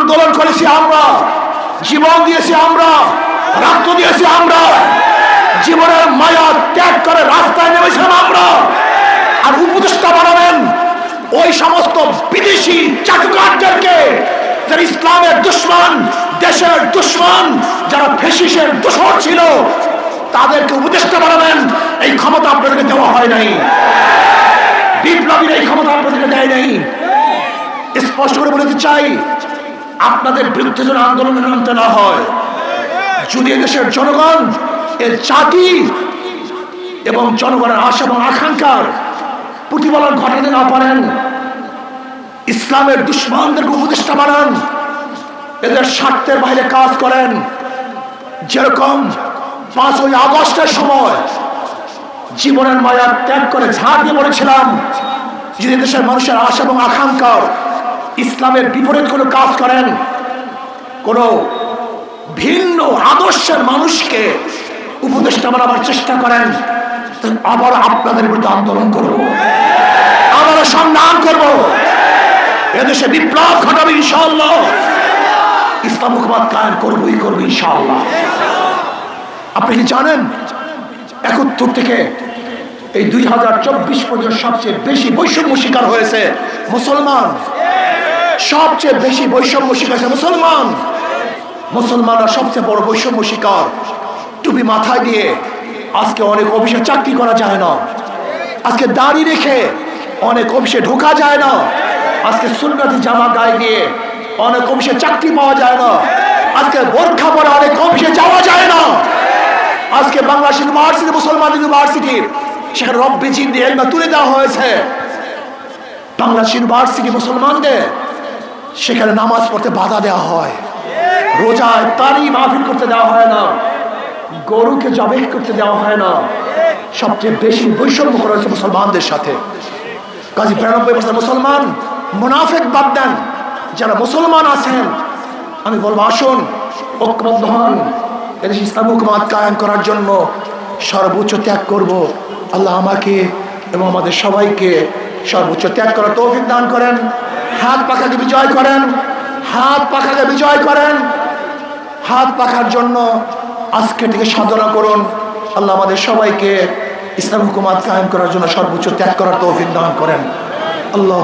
আন্দোলন করেছি আমরা। জীবন দিয়েছি আমরা। রক্ত দিয়েছি আমরা। জীবনের মায়া ত্যাগ করে রাস্তায় নেমেছিলাম আমরা। আর উপদেষ্টা বানাবেন ওই সমস্ত বিদেশি চাটুকারদেরকে যারা ইসলামের দুশ্মন, দেশের দুশ্মন, যারা ফেসিসের দোষর ছিল, তাদেরকে উপদেষ্টা বানাবেন। এই ক্ষমতা আপনাদেরকে দেওয়া হয় নাই। বিপ্লবীর এই ক্ষমতা আপনাদেরকে দেয় নাই। স্পষ্ট করে বলতে চাই আপনাদের বিরুদ্ধে যেন আন্দোলনে নামতে না হয়। যদি দেশের জনগণ, এর জাতি এবং জনগণের আশা এবং আকাঙ্ক্ষার প্রতিফলন ঘটাতে না পারেন, ইসলামের দুশ্মনদেরকে উপদেষ্টা বানান, এদের স্বার্থের বাইরে কাজ করেন। যেরকম পাঁচই আগস্টের সময় জীবনের মায়া ত্যাগ করে ঝাঁপ দিয়ে বলেছিলাম যদি দেশের মানুষের আশা এবং আকাঙ্ক্ষার ইসলামের বিপরীত কোনো কাজ করেন? কোনো ভিন্ন আদর্শের মানুষকে উপদেষ্টা বানাবার চেষ্টা করেন? আবার আপনাদের বিরুদ্ধে আন্দোলন করব। আবারও সংগ্রাম করব। এদেশে বিপ্লব ঘটাবে ইনশাল্লাহ ইসলাম হুকুমাত কায়েম করবই করব ইনশাআল্লাহ। আপনি কি জানেন? একাত্তর থেকে এই দুই হাজার চব্বিশ পর্যন্ত সবচেয়ে বেশি বৈষম্য শিকার হয়েছে মুসলমান সবচেয়ে বেশি বৈষম্য শিকার মুসলমান। মুসলমানরা সবচেয়ে বড় বৈষম্য শিকার। টুপি মাথায় দিয়ে আজকে অনেক অফিসে চাকরি করা যায় না। আজকে দাড়ি রেখে অনেক অফিসে ঢোকা যায় না। আজকে সুন্নতি জামা গায়ে দিয়ে অনেক অফিসে চাকরি পাওয়া যায় না। আজকে বোরখা পরে অনেক অফিসে যাওয়া যায় না। আজকে বাংলাদেশ ইউনিভার্সিটি, মুসলমান ইউনিভার্সিটি, সেখানে রব্বি চিন্দি এলমা তুলে দেওয়া হয়েছে। বাংলাদেশ ইউনিভার্সিটি মুসলমানদের সেখানে নামাজ পড়তে বাধা দেওয়া হয়। রোজায় তারই মাহফিল করতে দেওয়া হয় না। গরুকে জবেহ করতে দেওয়া হয় না। সবচেয়ে বেশি বৈষম্য করা হয়েছে মুসলমানদের সাথে। কাজী বিরানব্বই বছর মুসলমান, মুনাফেক বাদ দেন। যারা মুসলমান আছেন, আমি বলব, আসুন, ঐক্যবদ্ধ হন। এদেশ ইসলাম হুকুমাত কায়েম করার জন্য সর্বোচ্চ ত্যাগ করব। আল্লাহ আমাকে এবং আমাদের সবাইকে সর্বোচ্চ ত্যাগ করার তৌফিক দান করেন। হাত পাখাকে বিজয় করেন, হাত পাখাকে বিজয় করেন। হাত পাখার জন্য আজকে থেকে সাধনা করুন। আল্লাহ আমাদের সবাইকে ইসলাম হুকুমাত কায়েম করার জন্য সর্বোচ্চ ত্যাগ করার তৌফিক দান করেন। আল্লাহ